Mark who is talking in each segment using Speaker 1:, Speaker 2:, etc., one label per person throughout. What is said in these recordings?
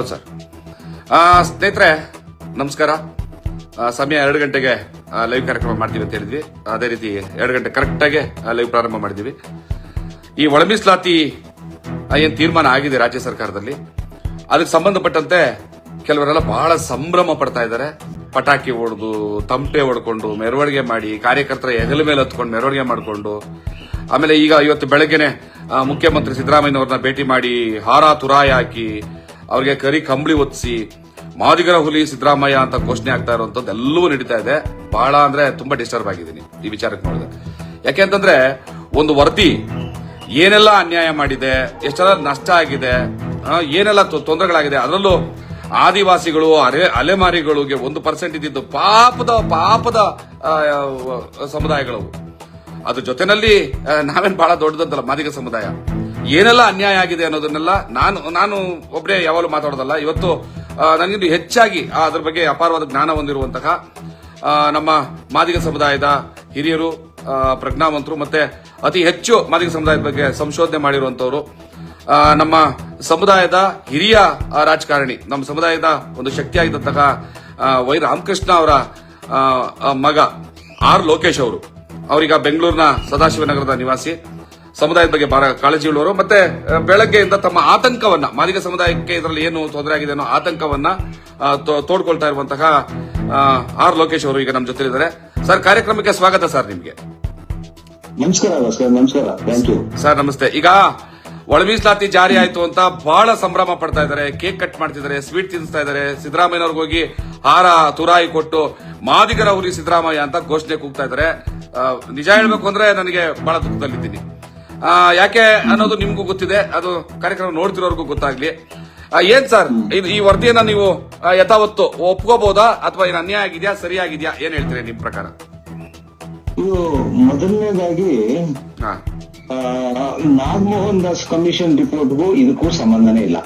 Speaker 1: ಹೌದು ಸರ್. ಸ್ನೇಹಿತರೆ, ನಮಸ್ಕಾರ. ಸಮಯ ಎರಡು ಗಂಟೆಗೆ ಲೈವ್ ಕಾರ್ಯಕ್ರಮ ಮಾಡ್ತೀವಿ ಅಂತ ಹೇಳಿದ್ವಿ. ಅದೇ ರೀತಿ ಎರಡು ಗಂಟೆ ಕರೆಕ್ಟಾಗಿ ಲೈವ್ ಪ್ರಾರಂಭ ಮಾಡಿದ್ವಿ ಈ ಒಳಮೀಸ್ಲಾತಿ ಏನ್ ತೀರ್ಮಾನ ಆಗಿದೆ ರಾಜ್ಯ ಸರ್ಕಾರದಲ್ಲಿ? ಅದಕ್ಕೆ ಸಂಬಂಧಪಟ್ಟಂತೆ ಕೆಲವರೆಲ್ಲ ಬಹಳ ಸಂಭ್ರಮ ಪಡ್ತಾ ಇದ್ದಾರೆ. ಪಟಾಕಿ ಹೊಡೆದು, ತಂಪೆ ಹೊಡ್ಕೊಂಡು, ಮೆರವಣಿಗೆ ಮಾಡಿ, ಕಾರ್ಯಕರ್ತರ ಹೆಗಲ ಮೇಲೆ ಹತ್ಕೊಂಡು, ಮೆರವಣಿಗೆ ಮಾಡಿಕೊಂಡು, ಆಮೇಲೆ ಈಗ ಇವತ್ತು ಬೆಳಗ್ಗೆನೆ ಮುಖ್ಯಮಂತ್ರಿ ಸಿದ್ದರಾಮಯ್ಯನವ್ರನ್ನ ಭೇಟಿ ಮಾಡಿ ಹಾರ ತುರಾಯಿ ಹಾಕಿ ಅವ್ರಿಗೆ ಕರಿ ಕಂಬಳಿ ಒತ್ತಿಸಿ ಮಾದಿಗರ ಹುಲಿ ಸಿದ್ದರಾಮಯ್ಯ ಅಂತ ಘೋಷಣೆ ಆಗ್ತಾ ಇರುವಂತದ್ದು ಎಲ್ಲವೂ ನಡೀತಾ ಇದೆ. ಬಹಳ ಅಂದ್ರೆ ತುಂಬಾ ಡಿಸ್ಟರ್ಬ್ ಆಗಿದ್ದೀನಿ ಈ ವಿಚಾರಕ್ಕೆ ನೋಡಿದೆ ಯಾಕೆ ಅಂತಂದ್ರೆ ಒಂದು ವರದಿ ಏನೆಲ್ಲ ಅನ್ಯಾಯ ಮಾಡಿದೆ, ಎಷ್ಟೆಲ್ಲ ನಷ್ಟ ಆಗಿದೆ ಏನೆಲ್ಲ ತೊಂದರೆಗಳಾಗಿದೆ, ಅದರಲ್ಲೂ ಆದಿವಾಸಿಗಳು, ಅರೆ, ಅಲೆಮಾರಿಗಳಿಗೆ ಒಂದು ಪರ್ಸೆಂಟ್ ಇದ್ದಿದ್ದು ಪಾಪದ ಪಾಪದ ಸಮುದಾಯಗಳು. ಅದ್ರ ಜೊತೆನಲ್ಲಿ ನಾವೇನ್ ಬಹಳ ದೊಡ್ಡದಂತಲ್ಲ ಮಾದಿಗ ಸಮುದಾಯ. ಏನೆಲ್ಲ ಅನ್ಯಾಯ ಆಗಿದೆ ಅನ್ನೋದನ್ನೆಲ್ಲ ನಾನು ನಾನು ಒಬ್ಬರೇ ಯಾವಾಗಲೂ ಮಾತಾಡೋದಲ್ಲ. ಇವತ್ತು ನನಗಿಂದು ಹೆಚ್ಚಾಗಿ ಅದರ ಬಗ್ಗೆ ಅಪಾರವಾದ ಜ್ಞಾನ ಹೊಂದಿರುವಂತಹ ನಮ್ಮ ಮಾದಿಗ ಸಮುದಾಯದ ಹಿರಿಯರು ಪ್ರಜ್ಞಾವಂತರು ಮತ್ತೆ ಅತಿ ಹೆಚ್ಚು ಮಾದಿಗ ಸಮುದಾಯದ ಬಗ್ಗೆ ಸಂಶೋಧನೆ ಮಾಡಿರುವಂತವರು ನಮ್ಮ ಸಮುದಾಯದ ಹಿರಿಯ ರಾಜಕಾರಣಿ, ನಮ್ಮ ಸಮುದಾಯದ ಒಂದು ಶಕ್ತಿಯಾಗಿದ್ದಂತಹ ವೈ ರಾಮಕೃಷ್ಣ ಅವರ ಮಗ ಆರ್ ಲೋಕೇಶ್ ಅವರು. ಅವರೀಗ ಬೆಂಗಳೂರಿನ ಸದಾಶಿವನಗರದ ನಿವಾಸಿ. ಸಮುದಾಯದ ಬಗ್ಗೆ ಬಹಳ ಕಾಳಜಿ ಉಳ್ಳವರು. ಮತ್ತೆ ಬೆಳಗ್ಗೆಯಿಂದ ತಮ್ಮ ಆತಂಕವನ್ನ ಮಾದಿಗ ಸಮುದಾಯಕ್ಕೆ ಇದರಲ್ಲಿ ಏನು ತೊಂದರೆ ಆಗಿದೆ ಅನ್ನೋ ಆತಂಕವನ್ನ ತೋಡ್ಕೊಳ್ತಾ ಇರುವಂತಹ ಆರ್ ಲೋಕೇಶ್ ಅವರು ಈಗ ನಮ್ಮ ಜೊತೆ ಇದ್ದಾರೆ ಸರ್ ಕಾರ್ಯಕ್ರಮಕ್ಕೆ ಸ್ವಾಗತ ಸರ್ ನಿಮಗೆ.
Speaker 2: ನಮಸ್ಕಾರ ನಮಸ್ಕಾರ
Speaker 1: ಸರ್ ನಮಸ್ತೆ. ಈಗ ಒಳ ಮೀಸಲಾತಿ ಜಾರಿ ಆಯ್ತು ಅಂತ ಬಹಳ ಸಂಭ್ರಮ ಪಡ್ತಾ ಇದ್ದಾರೆ. ಕೇಕ್ ಕಟ್ ಮಾಡ್ತಿದ್ದಾರೆ ಸ್ವೀಟ್ ತಿನ್ನಿಸ್ತಾ ಇದ್ದಾರೆ. ಸಿದ್ದರಾಮಯ್ಯನವ್ರಿಗೆ ಹೋಗಿ ಹಾರ ತುರಾಯಿ ಕೊಟ್ಟು ಮಾದಿಗರ ಊರಿ ಸಿದ್ದರಾಮಯ್ಯ ಅಂತ ಘೋಷಣೆ ಕೂಗ್ತಾ ಇದ್ದಾರೆ. ನಿಜ ಹೇಳ್ಬೇಕು ಅಂದ್ರೆ ನನಗೆ ಬಹಳ ದುಃಖದಲ್ಲಿದ್ದೀನಿ. ಯಾಕೆ ಅನ್ನೋದು ನಿಮ್ಗೂ ಗೊತ್ತಿದೆ. ಅದು ಕಾರ್ಯಕ್ರಮ ನೋಡ್ತಿರೋರ್ಗೂ ಗೊತ್ತಾಗ್ಲಿ. ಆ, ಏನ್ ಸರ್? ಈ ವರದಿಯನ್ನ ನೀವು ಯಥಾವತ್ತು ಒಪ್ಕೋಬಹುದಾ ಅಥವಾ ಏನು ಅನ್ಯಾಯ ಆಗಿದ್ಯಾ? ಸರಿಯಾಗಿದ್ಯಾ? ಏನ್ ಹೇಳ್ತೀರಿ ನಿಮ್ ಪ್ರಕಾರ?
Speaker 2: ಇದು ಮೊದಲನೇದಾಗಿ ನಾಗಮೋಹನ್ ದಾಸ್ ಕಮಿಷನ್ ರಿಪೋರ್ಟ್ಗೂ ಇದಕ್ಕೂ ಸಂಬಂಧನೇ ಇಲ್ಲ.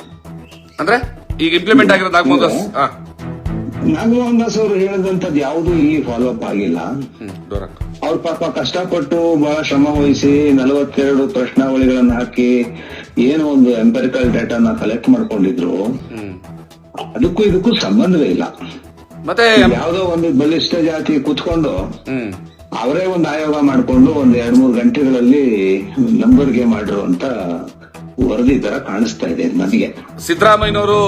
Speaker 1: ಅಂದ್ರೆ ಈಗ ಇಂಪ್ಲಿಮೆಂಟ್ ಆಗಿರೋ ನಾಗಮೋಹನ್ ದಾಸ್
Speaker 2: ನಾಗಮೋಹನ್ ದಾಸ್ ಅವರು ಹೇಳಿದಂತದ್ದು ಯಾವುದು ಇಲ್ಲಿ ಫಾಲೋ ಅಪ್ ಆಗಿಲ್ಲ ಅವ್ರ ಪಾಪ ಕಷ್ಟಪಟ್ಟು ಬಹಳ ಶ್ರಮ ವಹಿಸಿ ನಲವತ್ತೆರಡು ಪ್ರಶ್ನಾವಳಿಗಳನ್ನ ಹಾಕಿ ಏನೋ ಒಂದು ಎಂಪರಿಕಲ್ ಡೇಟಾನ ಕಲೆಕ್ಟ್ ಮಾಡ್ಕೊಂಡಿದ್ರು. ಅದಕ್ಕೂ ಇದಕ್ಕೂ ಸಂಬಂಧವೇ ಇಲ್ಲ.
Speaker 1: ಮತ್ತೆ
Speaker 2: ಯಾವ್ದೋ ಒಂದು ಬಲಿಷ್ಠ ಜಾತಿ ಕುತ್ಕೊಂಡು ಅವರೇ ಒಂದು ಆಯೋಗ ಮಾಡಿಕೊಂಡು ಒಂದ್ ಎರಡ್ ಮೂರು ಗಂಟೆಗಳಲ್ಲಿ ನಂಬರ್ಗೆ ಮಾಡಿರುವಂತ ವರದಿ ತರ ಕಾಣಿಸ್ತಾ ಇದೆ ನನಗೆ
Speaker 1: ಸಿದ್ದರಾಮಯ್ಯನವರು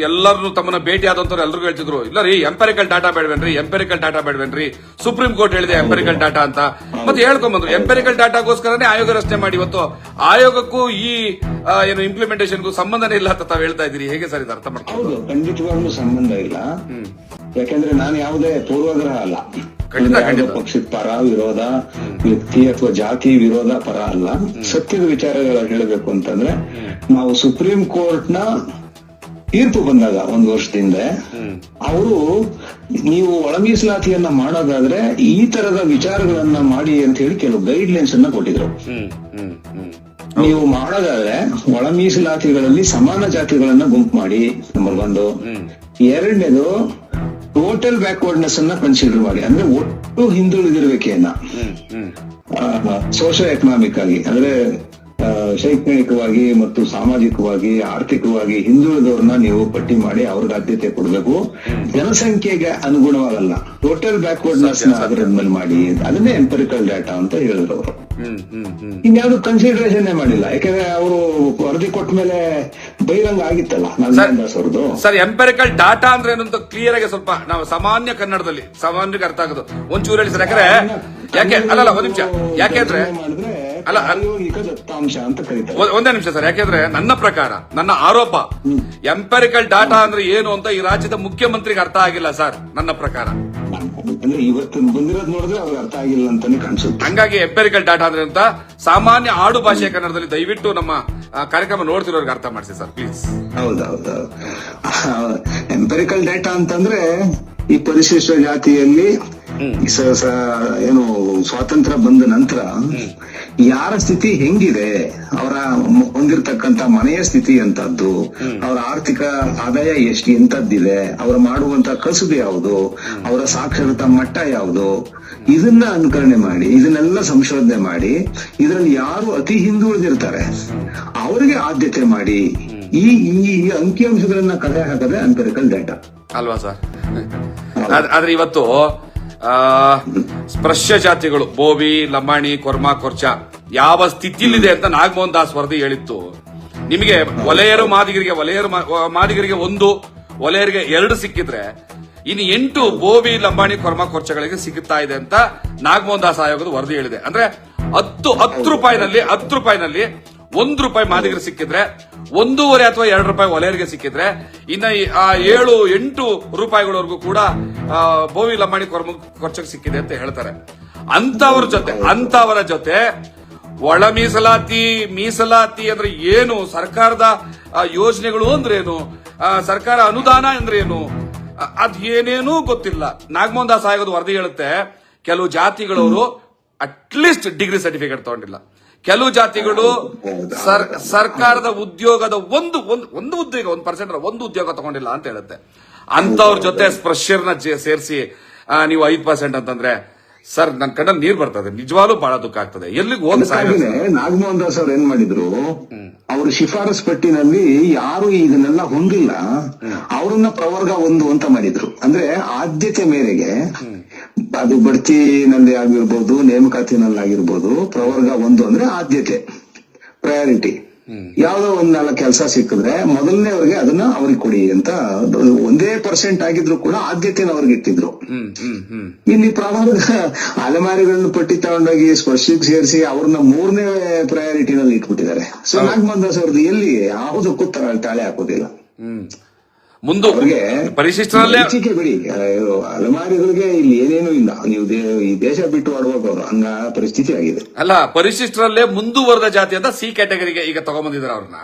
Speaker 1: ಎಲ್ಲರೂ ತಮ್ಮನ್ನ ಭೇಟಿ ಆದಂತವ್ರು ಎಲ್ಲರೂ ಹೇಳ್ತಿದ್ರು ಇಲ್ಲ ರೀ ಎಂಪೆರಿಕಲ್ ಡಾಟಾ ಬೇಡವೇನ್ರಿ ಎಂಪೆರಿಕಲ್ ಡಾಟಾ ಬೇಡವೇನ್ರಿ ಸುಪ್ರೀಂ ಕೋರ್ಟ್ ಹೇಳಿದೆ ಎಂಪೆರಿಕಲ್ ಡಾಟಾ ಅಂತ. ಮತ್ತೆ ಹೇಳ್ಕೊಂಬಂದ್ರು ಎಂಪೆರಿಕಲ್ ಡಾಟಾಗೋಸ್ಕರನೇ ಆಯೋಗ ರಚನೆ ಮಾಡಿ ಇವತ್ತು ಆಯೋಗಕ್ಕೂ ಈ ಏನು ಇಂಪ್ಲಿಮೆಂಟೇಷನ್ಗೂ ಸಂಬಂಧನೇ ಇಲ್ಲ ಅಂತ ತಾವ್ ಹೇಳ್ತಾ ಇದ್ದೀರಿ. ಹೇಗೆ ಸರ್ ಇದು ಅರ್ಥ ಮಾಡ್ಕೊಂಡು
Speaker 2: ಖಂಡಿತವಾಗ್ಲೂ ಸಂಬಂಧ ಇಲ್ಲ. ಯಾಕಂದ್ರೆ ನಾನು ಯಾವುದೇ ಪೂರ್ವಗ್ರಹ ಅಲ್ಲ. ಪಕ್ಷದ ಪರ ವಿರೋಧ ವ್ಯಕ್ತಿ ಅಥವಾ ಜಾತಿ ವಿರೋಧ ಪರ ಅಲ್ಲ. ಸತ್ಯದ ವಿಚಾರಗಳ ಹೇಳಬೇಕು ಅಂತಂದ್ರೆ ನಾವು ಸುಪ್ರೀಂ ಕೋರ್ಟ್ನ ತೀರ್ಪು ಬಂದಾಗ ಒಂದು ವರ್ಷದಿಂದ ಅವರು ನೀವು ಒಳ ಮೀಸಲಾತಿಯನ್ನ ಮಾಡೋದಾದ್ರೆ ಈ ತರದ ವಿಚಾರಗಳನ್ನ ಮಾಡಿ ಅಂತ ಹೇಳಿ ಕೆಲವು ಗೈಡ್ ಲೈನ್ಸ್ ಅನ್ನ ಕೊಟ್ಟಿದ್ರು. ನೀವು ಮಾಡೋದಾದ್ರೆ ಒಳ ಮೀಸಲಾತಿಗಳಲ್ಲಿ ಸಮಾನ ಜಾತಿಗಳನ್ನ ಗುಂಪು ಮಾಡಿ ನಂಬರ್ ಒಂದು. ಎರಡನೇದು ಟೋಟಲ್ ಬ್ಯಾಕ್ವರ್ಡ್ನೆಸ್ ಅನ್ನ ಕನ್ಸಿಡರ್ ಮಾಡಿ ಅಂದ್ರೆ ಒಟ್ಟು ಹಿಂದುಳಿದಿರುವಿಕೆಯನ್ನ. ಸೋಶಿಯೋ ಎಕನಾಮಿಕ್ ಆಗಿ ಅಂದ್ರೆ ಶೈಕ್ಷಣಿಕವಾಗಿ ಮತ್ತು ಸಾಮಾಜಿಕವಾಗಿ ಆರ್ಥಿಕವಾಗಿ ಹಿಂದುಳಿದವ್ರನ್ನ ನೀವು ಪಟ್ಟಿ ಮಾಡಿ ಅವ್ರಿಗೆ ಆದ್ಯತೆ ಕೊಡಬೇಕು. ಜನಸಂಖ್ಯೆಗೆ ಅನುಗುಣವಾಗಲ್ಲ. ಟೋಟಲ್ ಬ್ಯಾಕ್ವರ್ಡ್ನೆಸ್ ಅದರ ಮೇಲೆ ಮಾಡಿ ಅದನ್ನೇ ಎಂಪರಿಕಲ್ ಡಾಟಾ ಅಂತ ಹೇಳಿದ್ರು ಅವರು. ಇನ್ಯಾವುದು ಕನ್ಸಿಡರೇಷನ್ ಮಾಡಿಲ್ಲ. ಯಾಕಂದ್ರೆ ಅವರು ವರದಿ ಕೊಟ್ಟ ಮೇಲೆ ಬಹಿರಂಗ ಆಗಿತ್ತಲ್ಲ ನಾಗಮೋಹನ್ ದಾಸ್ ಅವ್ರದ್ದು
Speaker 1: ಸರ್ ಎಂಪೆರಿಕಲ್ ಡಾಟಾ ಅಂದ್ರೆ ಏನಂತ ಕ್ಲಿಯರ್ ಆಗಿ ಸ್ವಲ್ಪ ನಾವು ಸಾಮಾನ್ಯ ಕನ್ನಡದಲ್ಲಿ ಸಾಮಾನ್ಯಕ್ಕೆ ಅರ್ಥ ಆಗೋದು. ಒಂಚೂರು ಹೇಳಿ ಸರ್ ಯಾಕಂದ್ರೆ ಯಾಕೆ ಅಲ್ಲಲ್ಲ ಒಂದ್ ನಿಮಿಷ. ಯಾಕೆಂದ್ರೆ
Speaker 2: ಮಾಡಿದ್ರೆ
Speaker 1: ಅಲ್ಲ.
Speaker 2: ಪ್ರಾಯೋಗಿಕ ದತ್ತಾಂಶ ಅಂತ ಕರೀತಾರೆ
Speaker 1: ಒಂದ್- ನಿಮಿಷ ಸರ್ ಯಾಕೆಂದ್ರೆ ನನ್ನ ಪ್ರಕಾರ ನನ್ನ ಆರೋಪ ಎಂಪೆರಿಕಲ್ ಡಾಟಾ ಅಂದ್ರೆ ಏನು ಅಂತ ಈ ರಾಜ್ಯದ ಮುಖ್ಯಮಂತ್ರಿಗೆ ಅರ್ಥ ಆಗಿಲ್ಲ ಸರ್ ನನ್ನ ಪ್ರಕಾರ.
Speaker 2: ಅಂದ್ರೆ ಇವತ್ತು ಬಂದಿರೋದ್ ನೋಡಿದ್ರೆ ಅವ್ರಿಗೆ ಅರ್ಥ ಆಗಿಲ್ಲ ಅಂತಾನೆ ಕಾಣಿಸುತ್ತೆ.
Speaker 1: ಹಂಗಾಗಿ ಎಂಪೆರಿಕಲ್ ಡಾಟಾ ಅಂದ್ರೆ ಅಂತ ಸಾಮಾನ್ಯ ಆಡು ಭಾಷೆಯ ಕನ್ನಡದಲ್ಲಿ ದಯವಿಟ್ಟು ನಮ್ಮ ಕಾರ್ಯಕ್ರಮ ನೋಡ್ತಿರೋರ್ಗೆ ಅರ್ಥ ಮಾಡಿಸಿ ಸರ್ ಪ್ಲೀಸ್
Speaker 2: ಹೌದೌದು ಎಂಪೆರಿಕಲ್ ಡಾಟಾ ಅಂತಂದ್ರೆ ಈ ಪರಿಶಿಷ್ಟ ಜಾತಿಯಲ್ಲಿ ಏನು ಸ್ವಾತಂತ್ರ್ಯ ಬಂದ ನಂತರ ಯಾರ ಸ್ಥಿತಿ ಹೆಂಗಿದೆ ಅವರ ಹೊಂದಿರತಕ್ಕಂತ ಮನೆಯ ಸ್ಥಿತಿ ಎಂತದ್ದು ಅವರ ಆರ್ಥಿಕ ಆದಾಯ ಎಷ್ಟು ಎಂತದ್ದಿದೆ ಅವರು ಮಾಡುವಂತ ಕಸುಬು ಯಾವುದು ಅವರ ಸಾಕ್ಷರತಾ ಮಟ್ಟ ಯಾವುದು ಇದನ್ನ ಅನುಕರಣೆ ಮಾಡಿ ಇದನ್ನೆಲ್ಲ ಸಂಶೋಧನೆ ಮಾಡಿ ಇದರಲ್ಲಿ ಯಾರು ಅತಿ ಹಿಂದುಳಿದಿರ್ತಾರೆ ಅವರಿಗೆ ಆದ್ಯತೆ ಮಾಡಿ ಈ ಈ ಅಂಕಿಅಂಶಗಳನ್ನ ಕಲೆ ಹಾಕದೆ ಅಂಪೆರಿಕಲ್ ಡೇಟಾ
Speaker 1: ಅಲ್ವಾ ಸರ್? ಆದ್ರೆ ಇವತ್ತು ಸ್ಪರ್ಶ ಜಾತಿಗಳು ಬೋಬಿ ಲಂಬಾಣಿ, ಕೊರ್ಮ, ಕೊರ್ಚ, ಯಾವ ಸ್ಥಿತಿಯಲ್ಲಿದೆ ಅಂತ ನಾಗಮೋಹನ್ ದಾಸ್ ವರದಿ ಹೇಳಿತ್ತು. ನಿಮಗೆ ಒಲೆಯರು, ಮಾದಿಗರಿಗೆ ಒಲೆಯರು ಮಾದಿಗರಿಗೆ ಒಂದು, ಒಲೆಯರಿಗೆ ಎರಡು ಸಿಕ್ಕಿದ್ರೆ, ಇನ್ನು ಎಂಟು ಬೋವಿ, ಲಂಬಾಣಿ, ಕೊರ್ಮ, ಕೊರ್ಚಗಳಿಗೆ ಸಿಗುತ್ತಾ ಇದೆ ಅಂತ ನಾಗಮೋಹನ್ ದಾಸ್ ಆಯೋಗದ ವರದಿ ಹೇಳಿದೆ. ಅಂದ್ರೆ ಹತ್ತು ಹತ್ತು ರೂಪಾಯಿನಲ್ಲಿ ಹತ್ತು ರೂಪಾಯಿನಲ್ಲಿ ಒಂದು ರೂಪಾಯಿ ಮಾದಿಗರು ಸಿಕ್ಕಿದ್ರೆ ಒಂದೂವರೆ ಅಥವಾ ಎರಡು ರೂಪಾಯಿ ಒಲೆಯರಿಗೆ ಸಿಕ್ಕಿದ್ರೆ, ಇನ್ನ ಆ ಏಳು, ಎಂಟು ರೂಪಾಯಿಗಳವರೆಗೂ ಕೂಡ ಬೋವಿ ಲಂಬಾಣಿ ಖರ್ಚಿಗೆ ಸಿಕ್ಕಿದೆ ಅಂತ ಹೇಳ್ತಾರೆ. ಅಂತವರ ಜೊತೆ ಅಂತವರ ಜೊತೆ ಒಳ ಮೀಸಲಾತಿ ಮೀಸಲಾತಿ ಅಂದ್ರೆ ಏನು? ಸರ್ಕಾರದ ಯೋಜನೆಗಳು ಅಂದ್ರೆ ಏನು? ಸರ್ಕಾರ ಅನುದಾನ ಅಂದ್ರೆ ಏನು? ಅ- ಅದ್ ಏನೇನೂ ಗೊತ್ತಿಲ್ಲ. ನಾಗಮೋಹನ್ ದಾಸ್ ಆಯೋಗದ ವರದಿ ಹೇಳುತ್ತೆ, ಕೆಲವು ಜಾತಿಗಳವರು ಅಟ್ಲೀಸ್ಟ್ ಡಿಗ್ರಿ ಸರ್ಟಿಫಿಕೇಟ್ ತಗೊಂಡಿಲ್ಲ. ಕೆಲವು ಜಾತಿಗಳು ಸರ್ ಸರ್ಕಾರದ ಉದ್ಯೋಗದ ಒಂದು ಒಂದು ಉದ್ಯೋಗ ಒಂದು ಪರ್ಸೆಂಟ್ ಒಂದು ಉದ್ಯೋಗ ತಗೊಂಡಿಲ್ಲ ಅಂತ ಹೇಳುತ್ತೆ. ಅಂತವ್ರ ಜೊತೆ ಸ್ಪರ್ಶರ್ನ ಸೇರಿಸಿ ನೀವು ಐದು ಪರ್ಸೆಂಟ್ ಅಂತಂದ್ರೆ ಸರ್ ನನ್ ಕಣ್ಣಲ್ಲಿ ನೀರ್ ಬರ್ತದೆ. ನಿಜವಾಗ್ಲೂ ಬಹಳ ದುಃಖ ಆಗ್ತದೆ. ಎಲ್ಲಿಗೆ ಹೋಗಿ
Speaker 2: ನಾಗಮೋಹನ್ ದಾಸ್ ಅವ್ರು ಏನ್ ಮಾಡಿದ್ರು ಅವ್ರ ಶಿಫಾರಸ್ ಪಟ್ಟಿನಲ್ಲಿ ಯಾರು ಇದನ್ನೆಲ್ಲ ಹೊಂದಿಲ್ಲ. ಅವರನ್ನ ಪ್ರವರ್ಗ ಒಂದು ಅಂತ ಮಾಡಿದ್ರು. ಅಂದ್ರೆ ಆದ್ಯತೆ ಮೇರೆಗೆ ಅದು ಬಡ್ತಿನಲ್ಲಿ ಆಗಿರ್ಬೋದು ನೇಮಕಾತಿನಲ್ಲಿ ಆಗಿರ್ಬೋದು ಪ್ರವರ್ಗ ಒಂದು ಅಂದ್ರೆ ಆದ್ಯತೆ ಪ್ರಯಾರಿಟಿ ಯಾವ್ದೋ ಒಂದ್ ನಾಲ್ಕು ಕೆಲಸ ಸಿಕ್ಕಿದ್ರೆ ಮೊದಲನೇ ಅವ್ರಿಗೆ ಅದನ್ನ ಅವ್ರಿಗೆ ಕೊಡಿ ಅಂತ ಒಂದೇ ಪರ್ಸೆಂಟ್ ಆಗಿದ್ರು ಕೂಡ ಆದ್ಯತೆನ ಅವ್ರಿಗೆ ಇಟ್ಟಿದ್ರು. ಇಲ್ಲಿ ಪ್ರವರ್ಗ ಅಲೆಮಾರಿಗಳನ್ನ ಪಟ್ಟಿ ತಗೊಂಡೋಗಿ ಸ್ಪರ್ಶಕ್ಕೆ ಸೇರಿಸಿ ಅವ್ರನ್ನ ಮೂರನೇ ಪ್ರಯಾರಿಟಿನಲ್ಲಿ ಇಟ್ಬಿಟ್ಟಿದ್ದಾರೆ. ಸೊ ನಾಗಮೋಹನ್ ದಾಸ್ ಅವ್ರದ್ದು ಎಲ್ಲಿ ಯಾವುದಕ್ಕೂ ತರ ತಾಳೆ ಹಾಕೋದಿಲ್ಲ.
Speaker 1: ಮುಂದು ಪರಿಶಿಷ್ಟರಲ್ಲೇ
Speaker 2: ಹಂಚಿಕೆ ಬಿಡಿ ಅಲೆಮಾರಿಗಳಿಗೆ ಇಲ್ಲಿ ಏನೇನು ಇಲ್ಲ. ನೀವು ದೇ- ಈ ದೇಶ ಬಿಟ್ಟು ಆಡ್ಬೇಕು ಅವ್ರು ಹಂಗ ಪರಿಸ್ಥಿತಿ ಆಗಿದೆ.
Speaker 1: ಅಲ್ಲ ಪರಿಶಿಷ್ಟರಲ್ಲೇ ಮುಂದುವರೆದ ಜಾತಿ ಅಂತ ಸಿ ಕ್ಯಾಟಗರಿಗೆ ಈಗ ತಗೊಂಡ್ಬಂದಿದ್ದಾರೆ ಅವ್ರನ್ನ.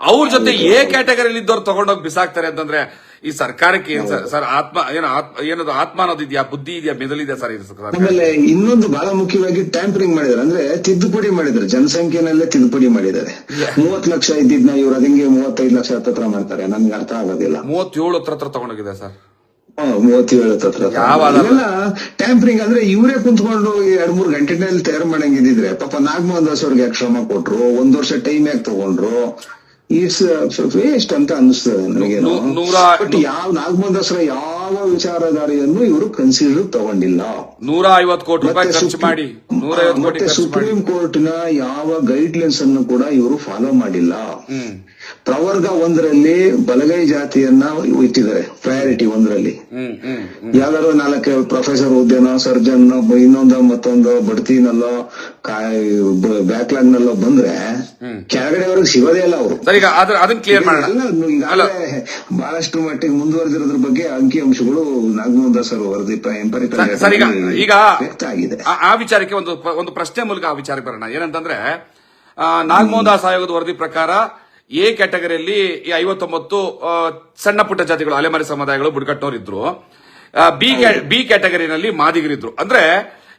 Speaker 1: ಅವ್ರ ಜೊತೆ ಎ ಕ್ಯಾಟಗರಿಲಿ ಇದ್ದವ್ರು ತಗೊಂಡೋಗಿ ಬಿಸಾಕ್ತಾರೆ ಅಂತಂದ್ರೆ ಈ ಸರ್ಕಾರಕ್ಕೆ ಏನ್ ಸರ್ ಸರ್ ಆತ್ಮ ಏನ ಆತ್ಮ ಏನದು ಆತ್ಮ ಅನ್ನೋದಿದ್ಯಾ? ಬುದ್ಧಿ ಇದೆಯಾ? ಮೆದುಳಿದೆಯಾ ಸರ್
Speaker 2: ಆಮೇಲೆ ಇನ್ನೊಂದು ಬಹಳ ಮುಖ್ಯವಾಗಿ ಟ್ಯಾಂಪರಿಂಗ್ ಮಾಡಿದ್ದಾರೆ. ಅಂದ್ರೆ ತಿದ್ದುಪಡಿ ಮಾಡಿದ್ದಾರೆ. ಜನಸಂಖ್ಯೆನಲ್ಲೇ ತಿದ್ದುಪಡಿ ಮಾಡಿದ್ದಾರೆ. ಮೂವತ್ ಲಕ್ಷ ಇದ್ದಿದ್ನ ಇವ್ರು ಅದಂಗೆ ಮೂವತ್ತೈದು ಲಕ್ಷ ಹತ್ರ ಮಾಡ್ತಾರೆ. ನನ್ಗೆ ಅರ್ಥ ಆಗೋದಿಲ್ಲ.
Speaker 1: ಮೂವತ್ತೇಳು ಹತ್ರ ಹತ್ರ ತಗೊಂಡೋಗಿದೆ ಸರ್.
Speaker 2: ಮೂವತ್ತೇಳು ಹತ್ರ ಟ್ಯಾಂಪರಿಂಗ್ ಅಂದ್ರೆ ಇವರೇ ಕುಂತ್ಕೊಂಡು ಎರಡ್ ಮೂರ್ ಗಂಟೆನಲ್ಲಿ ತಯಾರು ಮಾಡಂಗಿದ್ರೆ ಪಾಪ ನಾಗಮೋಹನ್ ದಾಸ್ ಅವ್ರಿಗೆ ಶ್ರಮ ಕೊಟ್ರು? ಒಂದ್ ವರ್ಷ ಟೈಮ್ ಯಾಕೆ ತಗೊಂಡ್ರು? ಈಸ್ ವೇಸ್ಟ್ ಅಂತ ಅನಿಸ್ತದೆ ನನಗೆ ಬಟ್ ಯಾವ ನಾಗಮೋಹನ್ ದಸರಾ ಯಾವ ವಿಚಾರಧಾರೆಯನ್ನು ಇವರು ಕನ್ಸಿಡರ್ ತಗೊಂಡಿಲ್ಲ.
Speaker 1: ನೂರ ಐವತ್ತು ಕೋಟಿ ರೂಪಾಯಿ ಖರ್ಚು
Speaker 2: ಸುಪ್ರೀಂ-
Speaker 1: ಮಾಡಿ
Speaker 2: ಮತ್ತೆ ಸುಪ್ರೀಂ ಕೋರ್ಟ್ನ ಯಾವ ಗೈಡ್ಲೈನ್ಸ್ ಅನ್ನು ಕೂಡ ಇವರು ಫಾಲೋ ಮಾಡಿಲ್ಲ. ಪ್ರವರ್ಗ ಒಂದರಲ್ಲಿ ಬಲಗೈ ಜಾತಿಯನ್ನ ಇಟ್ಟಿದ್ದಾರೆ. ಪ್ರಯಾರಿಟಿ ಒಂದರಲ್ಲಿ. ಯಾವ್ದಾದ್ರು ನಾಲ್ಕು ಪ್ರೊಫೆಸರ್ ಹುದ್ದೆನೋ ಸರ್ಜನ್ ಇನ್ನೊಂದು ಮತ್ತೊಂದು ಬಡ್ತಿನಲ್ಲೋ ಬ್ಯಾಕ್ಲಾಗ್ ನಲ್ಲೋ ಬಂದ್ರೆ ಕೆಳಗಡೆವರೆಗೆ ಸಿಗೋದೇ ಇಲ್ಲ ಅವರು. ಬಹಳಷ್ಟು ಮಟ್ಟಿಗೆ ಮುಂದುವರೆದಿರೋದ್ರ ಬಗ್ಗೆ ಅಂಕಿ ಅಂಶಗಳು ನಾಗಮೋಹನ್ ದಾಸ್ ಅವರು ವರದಿ
Speaker 1: ಈಗ
Speaker 2: ಆಗಿದೆ.
Speaker 1: ಆ- ವಿಚಾರಕ್ಕೆ ಒಂದು ಒಂದು ಪ್ರಶ್ನೆ ಮೂಲಕ ಆ ವಿಚಾರಕ್ಕೆ ಬರೋಣ. ಏನಂತಂದ್ರೆ ನಾಗಮೋಹನ್ ದಾಸ್ ಆಯೋಗದ ವರದಿ ಪ್ರಕಾರ ಎ ಕ್ಯಾಟಗರಿಯಲ್ಲಿ ಈ ಐವತ್ತೊಂಬತ್ತು ಸಣ್ಣ ಪುಟ್ಟ ಜಾತಿಗಳು, ಅಲೆಮಾರಿ ಸಮುದಾಯಗಳು ಬುಡಕಟ್ಟೋರು ಇದ್ರು ಬಿ ಬಿ ಕ್ಯಾಟಗರಿನಲ್ಲಿ ಮಾದಿಗರಿದ್ರು. ಅಂದ್ರೆ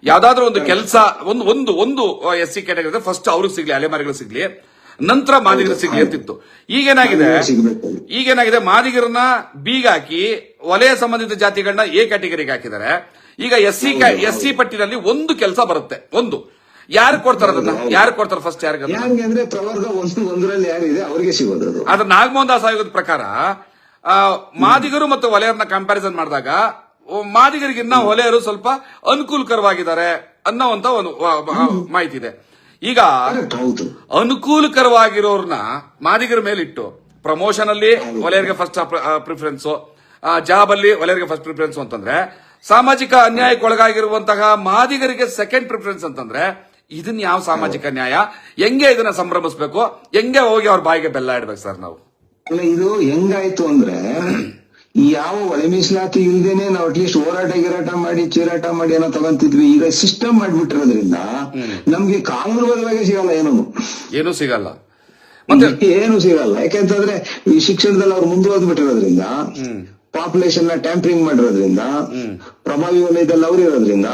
Speaker 1: ಯಾವ್ದಾದ್ರು ಒಂದು ಕೆಲಸ, ಒಂದು ಒಂದು ಒಂದು ಎಸ್ ಸಿ ಕ್ಯಾಟಗರಿ ಫಸ್ಟ್ ಅವ್ರಿಗೆ ಸಿಗ್ಲಿ ಅಲೆಮಾರಿಗಳು ಸಿಗ್ಲಿ, ನಂತರ ಮಾದಿಗರು ಸಿಗ್ಲಿ ಅಂತಿತ್ತು. ಈಗೇನಾಗಿದೆ? ಈಗೇನಾಗಿದೆ? ಮಾದಿಗರನ್ನ ಬೀಗ ಹಾಕಿ ವಲಯ ಸಂಬಂಧಿತ ಜಾತಿಗಳನ್ನ ಎ ಕ್ಯಾಟಗರಿಗೆ ಹಾಕಿದ್ದಾರೆ. ಈಗ ಎಸ್ ಸಿ ಎಸ್ ಸಿ ಪಟ್ಟಿನಲ್ಲಿ ಒಂದು ಕೆಲಸ ಬರುತ್ತೆ, ಒಂದು. ಯಾರು ಕೊಡ್ತಾರ ಅದನ್ನ? ಯಾರು ಕೊಡ್ತಾರ ಫಸ್ಟ್ ಯಾರಿಗೆ?
Speaker 2: ಅಂದ್ರೆ ಪ್ರವರ್ಗ ಒಂದು ಒಂದರಲ್ಲಿ ಯಾರಿದೆ ಅವರಿಗೆ ಸಿಗೋದು ಅದು
Speaker 1: ಆದ್ರೆ ನಾಗಮೋಹನ್ ದಾಸ್ ಆಯೋಗದ ಪ್ರಕಾರ ಮಾದಿಗರು ಮತ್ತು ವಲಯರ್ನ ಕಂಪ್ಯಾರಿಸನ್ ಮಾಡಿದಾಗ ಮಾದಿಗರಿಗಿನ್ನ ವಲಯರು ಸ್ವಲ್ಪ ಅನುಕೂಲಕರವಾಗಿದ್ದಾರೆ ಅನ್ನೋಂತ ಒಂದು ಮಾಹಿತಿ ಇದೆ. ಈಗ ಅನುಕೂಲಕರವಾಗಿರೋರ್ನ ಮಾದಿಗರ ಮೇಲಿಟ್ಟು ಪ್ರಮೋಷನ್ ಅಲ್ಲಿ ವಲಯರಿಗೆ ಫಸ್ಟ್ ಪ್ರಿಫರೆನ್ಸ್ ಜಾಬ್ ಅಲ್ಲಿ ವಲಯರಿಗೆ ಫಸ್ಟ್ ಪ್ರಿಫರೆನ್ಸ್ ಅಂತಂದ್ರೆ ಸಾಮಾಜಿಕ ಅನ್ಯಾಯಕ್ಕೆ ಒಳಗಾಗಿರುವಂತಹ ಮಾದಿಗರಿಗೆ ಸೆಕೆಂಡ್ ಪ್ರಿಫರೆನ್ಸ್ ಅಂತಂದ್ರೆ ಇದನ್ನ ಯಾವ ಸಾಮಾಜಿಕ ನ್ಯಾಯ? ಹೆಂಗೆ ಇದನ್ನ ಸಂಭ್ರಮಿಸ್ಬೇಕು? ಹೆಂಗೆ ಹೋಗಿ ಅವ್ರ ಬಾಯಿಗೆ ಬೆಲ್ಲ ಇಡ್ಬೇಕು ಸರ್ ನಾವು?
Speaker 2: ಅಲ್ಲ ಇದು ಹೆಂಗಾಯ್ತು ಅಂದ್ರೆ ಯಾವ ಒಳ ಮೀಸಲಾತಿ ಇಲ್ದೇನೆ ನಾವು ಅಟ್ಲೀಸ್ಟ್ ಹೋರಾಟ ಗಿರಾಟ ಮಾಡಿ ಚೀರಾಟ ಮಾಡಿ ಏನೋ ತಗೊಂತಿದ್ವಿ. ಈಗ ಸಿಸ್ಟಮ್ ಮಾಡ್ಬಿಟ್ಟಿರೋದ್ರಿಂದ ನಮ್ಗೆ ಕಾನೂನುಬದ್ಧವಾಗಿ ಸಿಗಲ್ಲ ಏನೂ.
Speaker 1: ಏನು ಸಿಗಲ್ಲ. ಮತ್ತೆ
Speaker 2: ಏನು ಸಿಗಲ್ಲ. ಯಾಕೆಂತಂದ್ರೆ ಈ ಶಿಕ್ಷಣದಲ್ಲಿ ಅವ್ರು ಮುಂದುವರೆದ್ಬಿಟ್ಟಿರೋದ್ರಿಂದ ಪಾಪ್ಯುಲೇಷನ್ನ ಟ್ಯಾಂಪರಿಂಗ್ ಮಾಡಿರೋದ್ರಿಂದ ಪ್ರಭಾವಿ ವಲಯದಲ್ಲಿ ಅವ್ರು ಇರೋದ್ರಿಂದ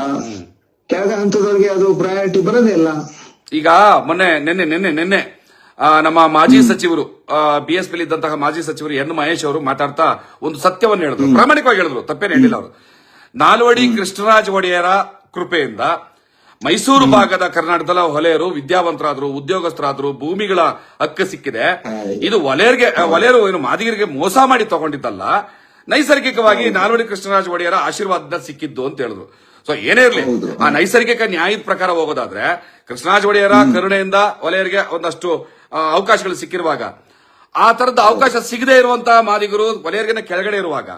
Speaker 2: ಕೆಳಗ ಹಂತದವ್ರಿಗೆ ಅದು ಪ್ರಯಾರಿಟಿ ಬರೋದೇ ಇಲ್ಲ.
Speaker 1: ಈಗ ಮೊನ್ನೆ ನಿನ್ನೆ ನಿನ್ನೆ ನಿನ್ನೆ ನಮ್ಮ ಮಾಜಿ ಸಚಿವರು ಬಿ ಎಸ್ ಪಿಲಿ ಇದ್ದಂತಹ ಮಾಜಿ ಸಚಿವರು ಎನ್ ಮಹೇಶ್ ಅವರು ಮಾತಾಡ್ತಾ ಒಂದು ಸತ್ಯವನ್ನು ಹೇಳಿದ್ರು. ಪ್ರಾಮಾಣಿಕವಾಗಿ ಹೇಳಿದ್ರು ತಪ್ಪೇನು ಹೇಳಿಲ್ಲ ಅವರು. ನಾಲ್ವಡಿ ಕೃಷ್ಣರಾಜ ಒಡೆಯರ ಕೃಪೆಯಿಂದ ಮೈಸೂರು ಭಾಗದ ಕರ್ನಾಟಕದ ಹೊಲೆಯರು ವಿದ್ಯಾವಂತರಾದ್ರು ಉದ್ಯೋಗಸ್ಥರಾದ್ರು ಭೂಮಿಗಳ ಹಕ್ಕು ಸಿಕ್ಕಿದೆ. ಇದು ಒಲೆಯರ್ಗೆ ಒಲೆಯರು ಏನು ಮಾದಿಗರಿಗೆ ಮೋಸ ಮಾಡಿ ತಗೊಂಡಿದ್ದಲ್ಲ ನೈಸರ್ಗಿಕವಾಗಿ ನಾಲ್ವಡಿ ಕೃಷ್ಣರಾಜ ಒಡೆಯರ ಆಶೀರ್ವಾದದಿಂದ ಸಿಕ್ಕಿದ್ದು ಅಂತ ಹೇಳಿದ್ರು. ಸೊ ಏನೇ ಇರಲಿ ಆ ನೈಸರ್ಗಿಕ ನ್ಯಾಯದ ಪ್ರಕಾರ ಹೋಗೋದಾದ್ರೆ ಕೃಷ್ಣರಾಜ ಒಡೆಯರ ಕರುಣೆಯಿಂದ ಒಲೆಯರಿಗೆ ಒಂದಷ್ಟು ಅವಕಾಶಗಳು ಸಿಕ್ಕಿರುವಾಗ ಆ ತರದ ಅವಕಾಶ ಸಿಗದೆ ಇರುವಂತಹ ಮಾದಿಗರು ಒಲೆಯರ್ಗಿನ ಕೆಳಗಡೆ ಇರುವಾಗ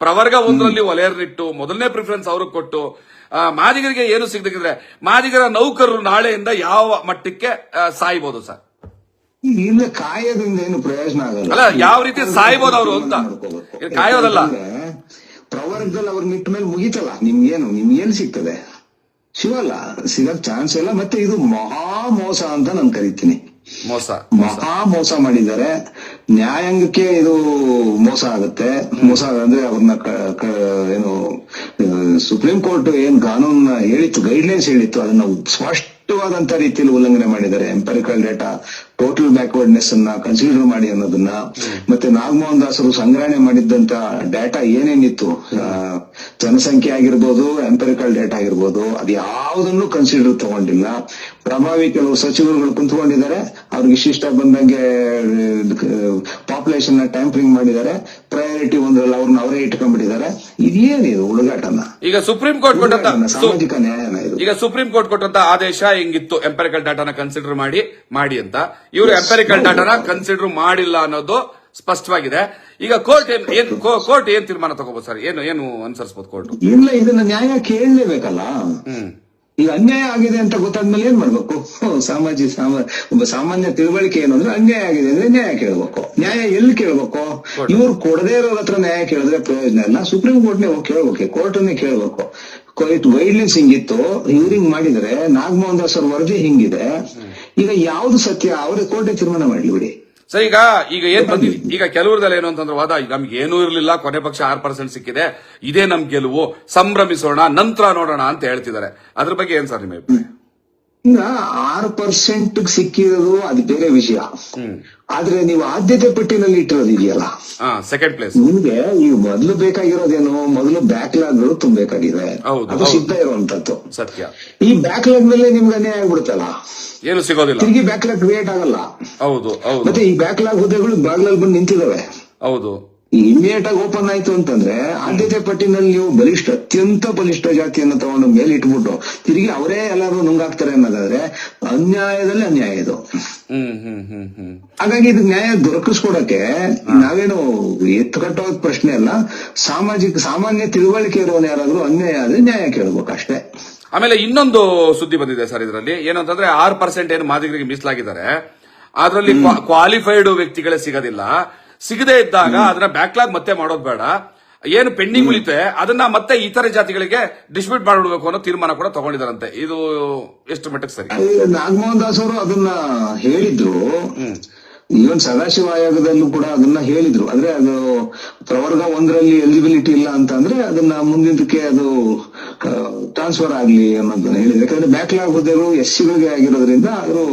Speaker 1: ಪ್ರವರ್ಗ ಒಂದರಲ್ಲಿ ಒಲೆಯರ್ನಿಟ್ಟು ಮೊದಲನೇ ಪ್ರಿಫರೆನ್ಸ್ ಅವ್ರಿಗೆ ಕೊಟ್ಟು ಮಾದಿಗರಿಗೆ ಏನು ಸಿಗದಿದ್ರೆ ಮಾದಿಗರ ನೌಕರರು ನಾಳೆಯಿಂದ ಯಾವ ಮಟ್ಟಕ್ಕೆ ಸಾಯ್ಬೋದು ಸರ್?
Speaker 2: ಇಲ್ಲ ಕಾಯೋದ್ರಿಂದ ಏನು ಪ್ರಯೋಜನ ಆಗಲ್ಲ.
Speaker 1: ಅಲ್ಲ, ಯಾವ ರೀತಿ ಸಾಯ್ಬೋದು ಅವರು ಅಂತ. ಕಾಯೋದಲ್ಲ.
Speaker 2: ಪ್ರವರ್ಗದಲ್ಲಿ ಅವ್ರ ನಿಟ್ಟ ಮೇಲೆ ಮುಗಿತಲ್ಲ ನಿಮ್ಗೇನು ನಿಮ್ಗೇನ್ ಸಿಗ್ತದೆ? ಶಿವಲ್ಲ ಸಿಗಕ್ ಚಾನ್ಸ್ ಇಲ್ಲ ಮತ್ತೆ ಇದು ಮಹಾ ಮೋಸ ಅಂತ ನಾನು ಕರಿತೀನಿ.
Speaker 1: ಮೋಸ.
Speaker 2: ಮಹಾ ಮೋಸ ಮಾಡಿದ್ದಾರೆ. ನ್ಯಾಯಾಂಗಕ್ಕೆ ಇದು ಮೋಸ ಆಗುತ್ತೆ. ಮೋಸ ಅಂದ್ರೆ ಅವ್ರನ್ನ ಏನು ಸುಪ್ರೀಂ ಕೋರ್ಟ್ ಏನ್ ಕಾನೂನ ಹೇಳಿತ್ತು ಗೈಡ್ಲೈನ್ಸ್ ಹೇಳಿತ್ತು ಅದನ್ನ ಸ್ಪಷ್ಟವಾದಂತ ರೀತಿಯಲ್ಲಿ ಉಲ್ಲಂಘನೆ ಮಾಡಿದ್ದಾರೆ. ಎಂಪರಿಕಲ್ ಡೇಟಾ ಟೋಟಲ್ ಬ್ಯಾಕ್ವರ್ಡ್ನೆಸ್ ಅನ್ನ ಕನ್ಸಿಡರ್ ಮಾಡಿ ಅನ್ನೋದನ್ನ ಮತ್ತೆ ನಾಗಮೋಹನ್ ದಾಸರು ಸಂಗ್ರಹಣೆ ಮಾಡಿದ್ದಂತ ಡೇಟಾ ಏನೇನಿತ್ತು? ಜನಸಂಖ್ಯೆ ಆಗಿರ್ಬೋದು ಎಂಪರಿಕಲ್ ಡೇಟಾ ಆಗಿರ್ಬೋದು ಅದು ಯಾವುದನ್ನು ಕನ್ಸಿಡರ್ ತಗೊಂಡಿಲ್ಲ. ಪ್ರಭಾವಿ ಕೆಲವು ಸಚಿವರುಗಳು ಕುಂತ್ಕೊಂಡಿದ್ದಾರೆ. ಅವ್ರಿಗೆ ಇಷ್ಟಿಷ್ಟ ಬಂದಂಗೆ ಪಾಪ್ಯುಲೇಷನ್ನ ಟ್ಯಾಂಪರಿಂಗ್ ಮಾಡಿದ್ದಾರೆ. ಪ್ರಯಾರಿಟಿ ಒಂದ್ರಲ್ಲಿ ಅವ್ರನ್ನ ಅವರೇ ಇಟ್ಕೊಂಡ್ಬಿಟ್ಟಿದ್ದಾರೆ. ಇದೇನಿದು ಹುಡುಗಾಟನ?
Speaker 1: ಈಗ ಸುಪ್ರೀಂ ಕೋರ್ಟ್ ಕೊಟ್ಟಂತ
Speaker 2: ಸಾಮಾಜಿಕ ನ್ಯಾಯನ ಇದು.
Speaker 1: ಈಗ ಸುಪ್ರೀಂ ಕೋರ್ಟ್ ಕೊಟ್ಟಂತ ಆದೇಶ ಹೆಂಗಿತ್ತು. ಎಂಪರಿಕಲ್ ಡಾಟಾನ ಕನ್ಸಿಡರ್ ಮಾಡಿ ಮಾಡಿ ಅಂತ. ಇವರು ಎಂಪರಿಕಲ್ ಡಾಟಾನ ಕನ್ಸಿಡರ್ ಮಾಡಿಲ್ಲ ಅನ್ನೋದು ಸ್ಪಷ್ಟವಾಗಿದೆ. ಈಗ ಕೋರ್ಟ್ ಏನ್ ಏನ್ ಕೋರ್ಟ್ ಏನ್ ತೀರ್ಮಾನ ತಗೋಬಹುದು ಸರ್? ಏನು ಏನು ಅನುಸರಿಸಬಹುದು ಕೋರ್ಟ್
Speaker 2: ಇಲ್ಲ ಇದನ್ನ ನ್ಯಾಯ ಕೇಳಲೇಬೇಕಲ್ಲ? ಈಗ ಅನ್ಯಾಯ ಆಗಿದೆ ಅಂತ ಗೊತ್ತಾದ್ಮೇಲೆ ಏನ್ ಮಾಡ್ಬೇಕು? ಸಾಮಾಜಿಕ ಸಾಮ- ಒಬ್ಬ ಸಾಮಾನ್ಯ ತಿಳುವಳಿಕೆ ಏನು ಅಂದ್ರೆ ಅನ್ಯಾಯ ಆಗಿದೆ ಅಂದ್ರೆ ನ್ಯಾಯ ಕೇಳಬೇಕು. ನ್ಯಾಯ ಎಲ್ಲಿ ಕೇಳಬೇಕು? ಇವ್ರು ಕೊಡದೇ ಇರೋ ಹತ್ರ ನ್ಯಾಯ ಕೇಳಿದ್ರೆ ಪ್ರಯೋಜನ ಇಲ್ಲ. ಸುಪ್ರೀಂ ಕೋರ್ಟ್ನೇ ಹೋಗಿ ಕೇಳ್ಬೇಕು ಕೋರ್ಟನ್ನೇ ಕೇಳ್ಬೇಕು. ವೈಡ್ಲೆನ್ಸ್ ಹಿಂಗಿತ್ತು ಇವ್ರಿಂಗ್ ಮಾಡಿದ್ರೆ ನಾಗಮೋಹನ್ ದಾಸ್ ಅವ್ರ ವರದಿ ಹಿಂಗಿದೆ. ಈಗ ಯಾವ್ದು ಸತ್ಯ ಅವರೇ ಕೋರ್ಟೇ ತೀರ್ಮಾನ ಮಾಡಲಿ ಬಿಡಿ.
Speaker 1: ಸರ್ ಈಗ ಈಗ ಏನ್ ಬಂದಿದೆ ಈಗ ಕೆಲವ್ರದಲ್ಲಿ ಏನು ಅಂತಂದ್ರೆ ವಾದ ನಮ್ಗೆ ಏನೂ ಇರಲಿಲ್ಲ ಕೊನೆ ಪಕ್ಷ ಆರ್ ಪರ್ಸೆಂಟ್ ಸಿಕ್ಕಿದೆ ಇದೇ ನಮ್ ಗೆಲುವು ಸಂಭ್ರಮಿಸೋಣ ನಂತರ ನೋಡೋಣ ಅಂತ ಹೇಳ್ತಿದ್ದಾರೆ. ಅದ್ರ ಬಗ್ಗೆ ಏನ್ ಸರ್ ನಿಮ್ಮ
Speaker 2: ಆರು ಪರ್ಸೆಂಟ್ ಸಿಕ್ಕಿರೋದು ಅದು ಬೇರೆ ವಿಷಯ. ಆದ್ರೆ ನೀವು ಆದ್ಯತೆ ಪಟ್ಟಿನಲ್ಲಿ
Speaker 1: ಇಟ್ಟಿರೋದಿದೆಯಲ್ಲ? ಸೆಕೆಂಡ್ ಪ್ಲೇಸ್
Speaker 2: ನಿಮ್ಗೆ ಈಗ ಮೊದಲು ಬೇಕಾಗಿರೋದೇನು ಮೊದಲು ಬ್ಯಾಕ್ಲಾಗ್ಗಳು ತುಂಬಬೇಕಾಗಿದೆ ಅದು. ಸಿಗ್ತಾ ಇರುವಂತದ್ದು
Speaker 1: ಸತ್ಯ.
Speaker 2: ಈ ಬ್ಯಾಕ್ಲಾಗ್ ಮೇಲೆ ನಿಮ್ಗೆ ಅನ್ಯಾಯ ಆಗ್ಬಿಡುತ್ತಲ್ಲ?
Speaker 1: ಏನು ಸಿಗೋದಿಲ್ಲ.
Speaker 2: ತಿರುಗಿ ಬ್ಯಾಕ್ಲಾಗ್ ಕ್ರಿಯೇಟ್ ಆಗಲ್ಲ.
Speaker 1: ಹೌದು ಹೌದು.
Speaker 2: ಮತ್ತೆ ಈ ಬ್ಯಾಕ್ಲಾಗ್ ಹುದ್ದೆಗಳು ಬಾಗ್ಲಲ್ಲಿ ಬಂದು ನಿಂತಿದಾವೆ.
Speaker 1: ಹೌದು.
Speaker 2: ಈ ಇಮಿಡಿಯೇಟ್ ಆಗಿ ಓಪನ್ ಆಯ್ತು ಅಂತಂದ್ರೆ ಆದ್ಯತೆ ಪಟ್ಟಿನಲ್ಲಿ ನೀವು ಬಲಿಷ್ಠ ಅತ್ಯಂತ ಬಲಿಷ್ಠ ಜಾತಿಯನ್ನು ತಗೊಂಡು ಮೇಲೆ ಇಟ್ಬಿಟ್ಟು ತಿರುಗಿ ಅವರೇ ಎಲ್ಲರೂ ನುಂಗಾಗ್ತಾರೆ ಅನ್ನೋದಾದ್ರೆ ಅನ್ಯಾಯದಲ್ಲಿ ಅನ್ಯಾಯ ಇದು. ಹಾಗಾಗಿ ಇದು ನ್ಯಾಯ ದೊರಕಿಸ್ಕೊಡಕ್ಕೆ ನಾವೇನು ಎತ್ತು ಕಟ್ಟೋದ್ ಪ್ರಶ್ನೆ ಅಲ್ಲ ಸಾಮಾಜಿಕ ಸಾಮಾನ್ಯ ತಿಳುವಳಿಕೆ ಇರೋನು ಯಾರಾದ್ರೂ ಅನ್ಯಾಯ ಆದ್ರೆ ನ್ಯಾಯ ಕೇಳ್ಬೇಕು ಅಷ್ಟೇ.
Speaker 1: ಆಮೇಲೆ ಇನ್ನೊಂದು ಸುದ್ದಿ ಬಂದಿದೆ ಸರ್ ಇದರಲ್ಲಿ. ಏನಂತಂದ್ರೆ ಆರ್ ಪರ್ಸೆಂಟ್ ಏನು ಮಾದಿಗರಿಗೆ ಮೀಸಲಾಗಿದ್ದಾರೆ. ಅದರಲ್ಲಿ ಕ್ವಾಲಿಫೈಡ್ ವ್ಯಕ್ತಿಗಳೇ ಸಿಗೋದಿಲ್ಲ. ಸಿಗದೇ ಇದ್ದಾಗ ಅದನ್ನ ಬ್ಯಾಕ್ಲಾಗ್ ಮತ್ತೆ ಮಾಡೋದು ಬೇಡ. ಏನು ಪೆಂಡಿಂಗ್ ಉಳಿತೆ ಅದನ್ನ ಮತ್ತೆ ಇತರ ಜಾತಿಗಳಿಗೆ ಡಿಸ್ಟ್ರಿಬ್ಯೂಟ್ ಮಾಡಿಬಿಡ್ಬೇಕು ಅನ್ನೋ ತೀರ್ಮಾನ ಕೂಡ ತಗೊಂಡಿದಾರಂತೆ ಇದು ಎಷ್ಟು ಮಟ್ಟಕ್ಕೆ ಸರಿ?
Speaker 2: ನಾಗಮೋಹನ್ ದಾಸ್ ಅವರು ಅದನ್ನ ಹೇಳಿದ್ರು. ಈವನ್ ಸದಾಶಿವ ಆಯೋಗದಲ್ಲೂ ಕೂಡ ಅದನ್ನ ಹೇಳಿದ್ರು. ಅಂದ್ರೆ ಅದು ಪ್ರವರ್ಗ ಒಂದರಲ್ಲಿ ಎಲಿಜಿಬಿಲಿಟಿ ಇಲ್ಲ ಅಂತ ಅಂದ್ರೆ ಅದನ್ನ ಮುಂದಿನದಕ್ಕೆ ಅದು ಟ್ರಾನ್ಸ್ಫರ್ ಆಗ್ಲಿ ಅನ್ನೋದನ್ನ ಹೇಳಿದ್ರು. ಯಾಕಂದ್ರೆ ಬ್ಯಾಕ್ಲಾಗ್ ಹುದ್ದೆಗಳು ಎಸ್ ಸಿಗಳಿಗೆ ಆಗಿರೋದ್ರಿಂದ ಅದು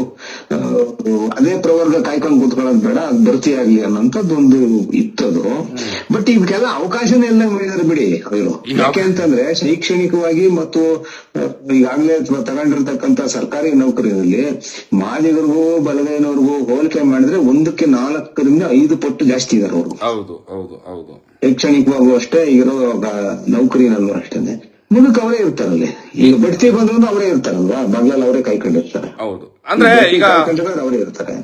Speaker 2: ಅದೇ ಪ್ರವರ್ಗ ಕಾಯ್ಕೊಂಡು ಕೂತ್ಕೊಳ್ಳೋದು ಬೇಡ ಅದು ಭರ್ತಿ ಆಗ್ಲಿ ಅನ್ನೋಂಥದ್ದು ಒಂದು ಇತ್ತದು. ಬಟ್ ಇವಕ್ಕೆಲ್ಲ ಅವಕಾಶನೇ ಎಲ್ಲ ಮಾಡಿದಾರೆ ಬಿಡಿ ಅವರು. ಯಾಕೆ ಅಂತಂದ್ರೆ ಶೈಕ್ಷಣಿಕವಾಗಿ ಮತ್ತು ಈಗಾಗಲೇ ತಗೊಂಡಿರ್ತಕ್ಕಂತ ಸರ್ಕಾರಿ ನೌಕರಿಯಲ್ಲಿ ಮಾದಿಗರಿಗೂ ಬಲಗೈನವ್ರಿಗೂ ಹೋಲಿಕೆ ಮಾಡಿದ್ರೆ ಒಂದಕ್ಕೆ ನಾಲ್ಕರಿಂದ ಐದು ಪಟ್ಟು ಜಾಸ್ತಿ ಇದಾರೆ ಅವರು.
Speaker 1: ಹೌದು ಹೌದು ಹೌದು.
Speaker 2: ಶೈಕ್ಷಣಿಕವಾಗೂ ಅಷ್ಟೇ ಇರೋ ನೌಕರಿನಲ್ಲೂ ಅಷ್ಟೇ ಮುಂದಕ್ಕೆ ಅವರೇ ಇರ್ತಾರಲ್ಲಿ. ಈಗ ಬಡ್ತಿ ಬಂದ್ರು ಅವರೇ ಇರ್ತಾರಲ್ವಾ? ಬಗ್ಲಲ್ಲಿ ಅವರೇ ಕಾಯ್ಕೊಂಡಿರ್ತಾರೆ
Speaker 1: ಹೌದು. ಅಂದ್ರೆ ಈಗ
Speaker 2: ಅವರೇ ಇರ್ತಾರೆ.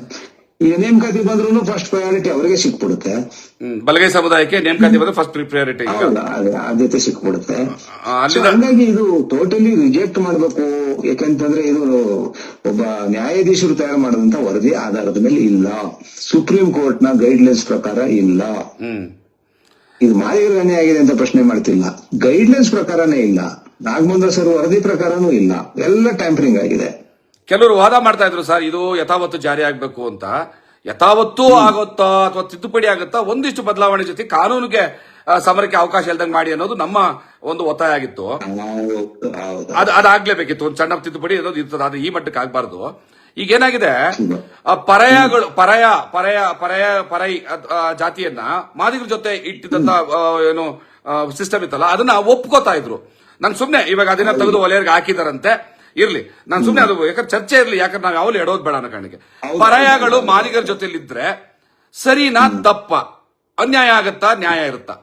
Speaker 2: ಈಗ ನೇಮಕಾತಿ ಬಂದ್ರು ಫಸ್ಟ್ ಪ್ರಯಾರಿಟಿ ಅವರಿಗೆ ಸಿಕ್ಬಿಡುತ್ತೆ.
Speaker 1: ಬಲಗೈ ಸಮುದಾಯಕ್ಕೆ ನೇಮಕಾತಿ ಬಂದ್ರೆ ಫಸ್ಟ್ ಪ್ರಿಯಾರಿಟಿ
Speaker 2: ಆದ್ಯತೆ ಸಿಕ್ಬಿಡುತ್ತೆ. ಹಂಗಾಗಿ ಇದು ಟೋಟಲಿ ರಿಜೆಕ್ಟ್ ಮಾಡಬೇಕು. ಯಾಕಂತಂದ್ರೆ ಇದು ಒಬ್ಬ ನ್ಯಾಯಾಧೀಶರು ತಯಾರು ಮಾಡಿದಂತ ವರದಿ ಆಧಾರದ ಮೇಲೆ ಇಲ್ಲ. ಸುಪ್ರೀಂ ಕೋರ್ಟ್ನ ಗೈಡ್ಲೈನ್ಸ್ ಪ್ರಕಾರ ಇಲ್ಲ. ಇದು ಮಾದಿಗರ ಅನ್ಯಾಯ ಆಗಿದೆ ಅಂತ ಪ್ರಶ್ನೆ ಮಾಡ್ತಿಲ್ಲ. ಗೈಡ್ಲೈನ್ಸ್ ಪ್ರಕಾರನೇ ಇಲ್ಲ. ನಾಗಮಂದ್ರ ಸರ್ ವರದಿ ಪ್ರಕಾರನೂ ಇಲ್ಲ. ಎಲ್ಲ ಟ್ಯಾಂಪರಿಂಗ್ ಆಗಿದೆ.
Speaker 1: ಕೆಲವರು ವಾದ ಮಾಡ್ತಾ ಇದ್ರು ಸರ್ ಇದು ಯಥಾವತ್ತು ಜಾರಿ ಆಗ್ಬೇಕು ಅಂತ. ಯಥಾವತ್ತು ಆಗುತ್ತಾ ಅಥವಾ ತಿದ್ದುಪಡಿ ಆಗುತ್ತಾ ಒಂದಿಷ್ಟು ಬದಲಾವಣೆ ಜೊತೆ ಕಾನೂನಿಗೆ ಸಮರಕ್ಕೆ ಅವಕಾಶ ಇಲ್ದಂಗೆ ಮಾಡಿ ಅನ್ನೋದು ನಮ್ಮ ಒಂದು ಒತ್ತಾಯ ಆಗಿತ್ತು. ಅದು ಅದಾಗ್ಲೇಬೇಕಿತ್ತು. ಒಂದು ಸಣ್ಣ ತಿದ್ದುಪಡಿ ಅನ್ನೋದು ಇರ್ತದೆ. ಅದು ಈ ಮಟ್ಟಕ್ಕೆ ಆಗ್ಬಾರ್ದು. ಈಗ ಏನಾಗಿದೆ? ಆ ಪರಯಗಳು ಪರಯ ಪರಯ ಪರಯ ಪರೈ ಜಾತಿಯನ್ನ ಮಾದಿಗರ ಜೊತೆ ಇಟ್ಟಿದ್ದಂತ ಏನು ಸಿಸ್ಟಮ್ ಇತ್ತಲ್ಲ ಅದನ್ನ ಒಪ್ಕೋತಾ ಇದ್ರು. ನಂಗೆ ಸುಮ್ನೆ ಇವಾಗ ಅದನ್ನ ತೆಗೆದು ಒಲೆಯರ್ಗೆ ಹಾಕಿದಾರಂತೆ. ಇರ್ಲಿ. ನಾನು ಸುಮ್ಮನೆ ಅದು ಯಾಕಂದ್ರೆ ಚರ್ಚೆ ಇರ್ಲಿ ಯಾಕಂದ್ರೆ ನಾವು ಯಾವಲ್ಲಿ ಎಡೋದ್ ಬೇಡ ಅನ್ನೋ ಕಾರಣಕ್ಕೆ. ಪರಾಯಗಳು ಮಾದಿಗರ ಜೊತೆಲಿದ್ರೆ ಸರಿನಾ ತಪ್ಪ? ಅನ್ಯಾಯ ಆಗತ್ತಾ ನ್ಯಾಯ ಇರುತ್ತಾ?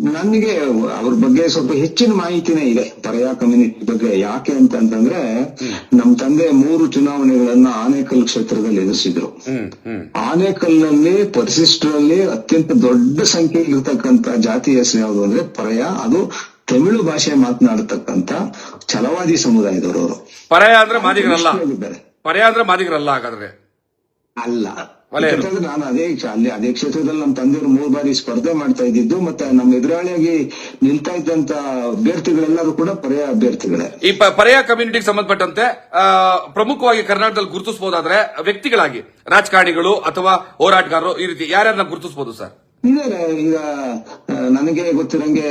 Speaker 2: ನನಗೆ ಅವ್ರ ಬಗ್ಗೆ ಸ್ವಲ್ಪ ಹೆಚ್ಚಿನ ಮಾಹಿತಿನೇ ಇದೆ. ಪರಾಯ ಕಮ್ಯುನಿಟಿ ಬಗ್ಗೆ ಯಾಕೆ ಅಂತಂತಂದ್ರೆ ನಮ್ ತಂದೆ ಮೂರು ಚುನಾವಣೆಗಳನ್ನ ಆನೇಕಲ್ ಕ್ಷೇತ್ರದಲ್ಲಿ ಎದುರಿಸಿದ್ರು.
Speaker 1: ಆನೇಕಲ್ನಲ್ಲಿ
Speaker 2: ಆನೇಕಲ್ನಲ್ಲಿ ಪರಿಶಿಷ್ಟರಲ್ಲಿ ಅತ್ಯಂತ ದೊಡ್ಡ ಸಂಖ್ಯೆಯಲ್ಲಿ ಇರತಕ್ಕಂತ ಜಾತಿ ಹೆಸರು ಯಾವುದು ಅಂದ್ರೆ ಪರಯ. ಅದು ತಮಿಳು ಭಾಷೆ ಮಾತನಾಡತಕ್ಕಂತ ಛಲವಾದಿ ಸಮುದಾಯದವರು ಅವರು.
Speaker 1: ಪರ್ಯಾಯ ಅಂದ್ರೆ ಮಾದಿಗರಲ್ಲ.
Speaker 2: ಪರ್ಯಾಯ
Speaker 1: ಪರ್ಯ ಅಂದ್ರೆ ಮಾದಿಗರಲ್ಲ ಹಾಗಾದ್ರೆ.
Speaker 2: ಅಲ್ಲ. ಯಾಕಂದ್ರೆ ನಾನು ಅದೇ ಅಲ್ಲಿ ಅದೇ ಕ್ಷೇತ್ರದಲ್ಲಿ ನಮ್ಮ ತಂದೆಯವರು ಮೂರು ಬಾರಿ ಸ್ಪರ್ಧೆ ಮಾಡ್ತಾ ಇದ್ದಿದ್ದು ಮತ್ತೆ ನಮ್ಮ ಎದುರಾಳಿಯಾಗಿ ನಿಲ್ತಾ ಇದ್ದಂತ ಅಭ್ಯರ್ಥಿಗಳೆಲ್ಲರೂ ಕೂಡ ಪರ್ಯಾಯ ಅಭ್ಯರ್ಥಿಗಳೇ.
Speaker 1: ಈ ಪರ್ಯಾಯ ಕಮ್ಯುನಿಟಿಗೆ ಸಂಬಂಧಪಟ್ಟಂತೆ ಪ್ರಮುಖವಾಗಿ ಕರ್ನಾಟಕದಲ್ಲಿ ಗುರುತಿಸಬಹುದಾದ್ರೆ ವ್ಯಕ್ತಿಗಳಾಗಿ ರಾಜಕಾರಣಿಗಳು ಅಥವಾ ಹೋರಾಟಗಾರರು ಈ ರೀತಿ ಯಾರ್ಯಾರನ್ನ ಗುರುತಿಸಬಹುದು ಸರ್?
Speaker 2: ಇದಾರೆ ಈಗ ನನಗೆ ಗೊತ್ತಿರಂಗೆ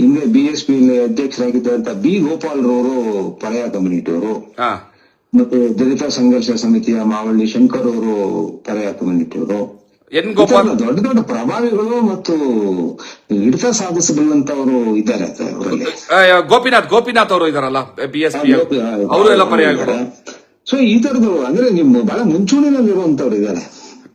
Speaker 2: ಹಿಂದೆ ಬಿ ಎಸ್ ಪಿ ಅಧ್ಯಕ್ಷರಾಗಿದ್ದಂತ ಬಿ ಗೋಪಾಲ್ ರವರು ಪಳೆಯ ಕಮ್ಯುನಿಟಿ ಅವರು ಮತ್ತೆ ದಲಿತ ಸಂಘರ್ಷ ಸಮಿತಿಯ ಮಾವಳ್ಳಿ ಶಂಕರ್ ಅವರು ಪರ್ಯಾಯ ಕಮ್ಯುನಿಟಿ ಅವರು
Speaker 1: ಎನ್ ಗೋಪಾಲ್?
Speaker 2: ದೊಡ್ಡ ದೊಡ್ಡ ಪ್ರಭಾವಿಗಳು ಮತ್ತು ಹಿಡಿತ ಸಾಧಿಸಬಲ್ಲಂತವರು ಇದ್ದಾರೆ
Speaker 1: ಗೋಪಿನಾಥ್ ಗೋಪಿನಾಥ್ ಅವರು ಇದಾರಲ್ಲ ಬಿ ಎಸ್ ಪಿ ಅವರು? ಎಲ್ಲ ಪರ್ಯಾಯಗಳು.
Speaker 2: ಸೊ ಈ ತರದ್ದು ಅಂದ್ರೆ ನಿಮ್ಮ ಬಹಳ ಮುಂಚೂಣಿನಲ್ಲಿರುವಂತವ್ರು ಇದ್ದಾರೆ.